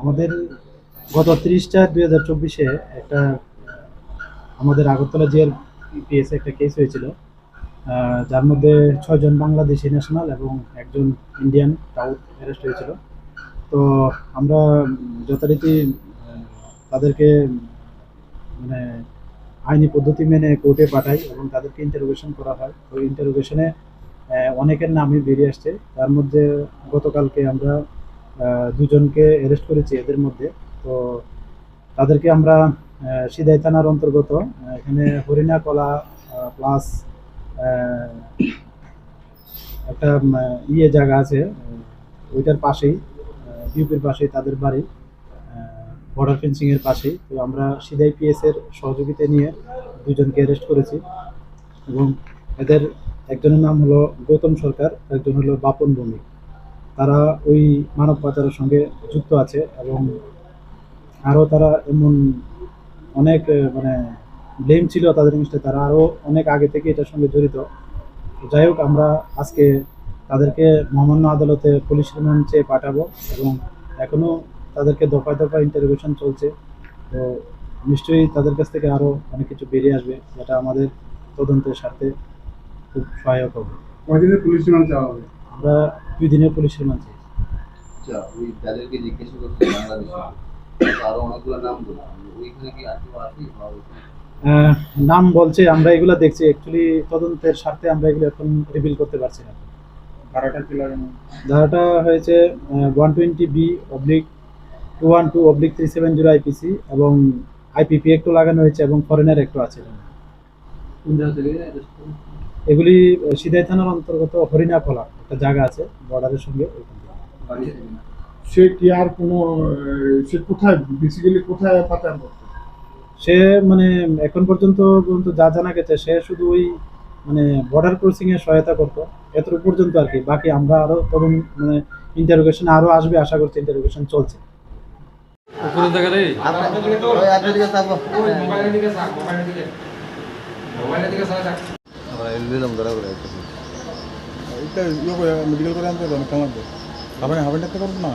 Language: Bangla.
আমাদের গত তিরিশ চার দুই হাজার চব্বিশে একটা আমাদের আগরতলা জিয়ার পিএস একটা কেস হয়েছিল। যার মধ্যে ছয়জন বাংলাদেশি ন্যাশনাল এবং একজন ইন্ডিয়ান টাউট অ্যারেস্ট হয়েছিল। তো আমরা যথারীতি তাদেরকে মানে আইনি পদ্ধতি মেনে কোর্টে পাঠাই এবং তাদেরকে ইন্টারোগেশন করা হয়। তো ইন্টারোগেশনে অনেকের নামই বেরিয়ে আসছে। তার মধ্যে গতকালকে আমরা দুজনকে অ্যারেস্ট করেছি এদের মধ্যে। তো তাদেরকে আমরা সিদাই থানার অন্তর্গত এখানে হরিণা কলা প্লাস একটা ইয়ে জায়গা আছে ওইটার পাশেই ডিউপির পাশেই তাদের বাড়ি বর্ডার ফেন্সিং এর পাশেই। তো আমরা সিদাই পিএস এর সহযোগিতা নিয়ে দুজনকে অ্যারেস্ট করেছি এবং এদের, একজনের নাম হলো গৌতম সরকার একজন হলো বাপন ভৌমিক। তারা ওই মানব পাচারের সঙ্গে যুক্ত আছে এবং আরও তারা এমন অনেক মানে ব্লেম ছিল তাদের জিনিসটা তারা আরও অনেক আগে থেকে এটার সঙ্গে জড়িত। যাই হোক আমরা আজকে তাদেরকে মহামান্য আদালতে পুলিশ রিমান্ড চেয়ে পাঠাবো এবং এখনও তাদেরকে দফায় দফায় ইন্টারভিউশন চলছে। তো নিশ্চয়ই তাদের কাছ থেকে আরও অনেক কিছু বেরিয়ে আসবে যেটা আমাদের তদন্তের সাথে খুব সহায়ক হবে। কয়দিনের পুলিশ রিমান্ড চাওয়া হবে? আমরা দুই দিনের পুলিশ রিমান্ড আচ্ছা ওই যাদেরকে জিজ্ঞাসা করছে বাংলাদেশে। আরও অনেকগুলো নাম বললাম ওইখানে কি আর কেউ আছে বা ওইখানে? আহ, নাম বলছে আমরা এগুলো দেখছি। অ্যাকচুয়ালি তদন্তের স্বার্থে আমরা এগুলো এখন রিভিল করতে পারছি না। ভাড়াটা কি লাগানো ধারাটা হয়েছে one twenty B oblique two one two oblique three seven zero IPC এবং আইপিপি একটু লাগানো হয়েছে এবং ফরেনের একটু আছে। কোন জায়গা থেকে? এগুলি সিদাই থানার অন্তর্গত হরিণা খোলা একটা জায়গা আছে বর্ডারের সঙ্গে? সে কি আর কোনো সে কোথায় বেসিক্যালি কোথায় পাচার করতো সে মানে এখন পর্যন্ত পর্যন্ত যা জানা গেছে সে শুধু ওই মানে বর্ডার ক্রসিং এর সহায়তা করতো। এতটুকু পর্যন্ত আর কি। বাকি আমরা আরও তখন মানে ইন্টারোগেশন আরও আসবে আশা করছি ইন্টারোগেশন চলছে। উপরে দেখা রে ওই আপনার দিকে তাকাও। আমরা এনে দিলাম ধরা করে একটা। এটা ইয়ে করে মেডিকেল করে আনতে হবে অনেক লাগবে আপনি হাবেন ডাক্তার করব না।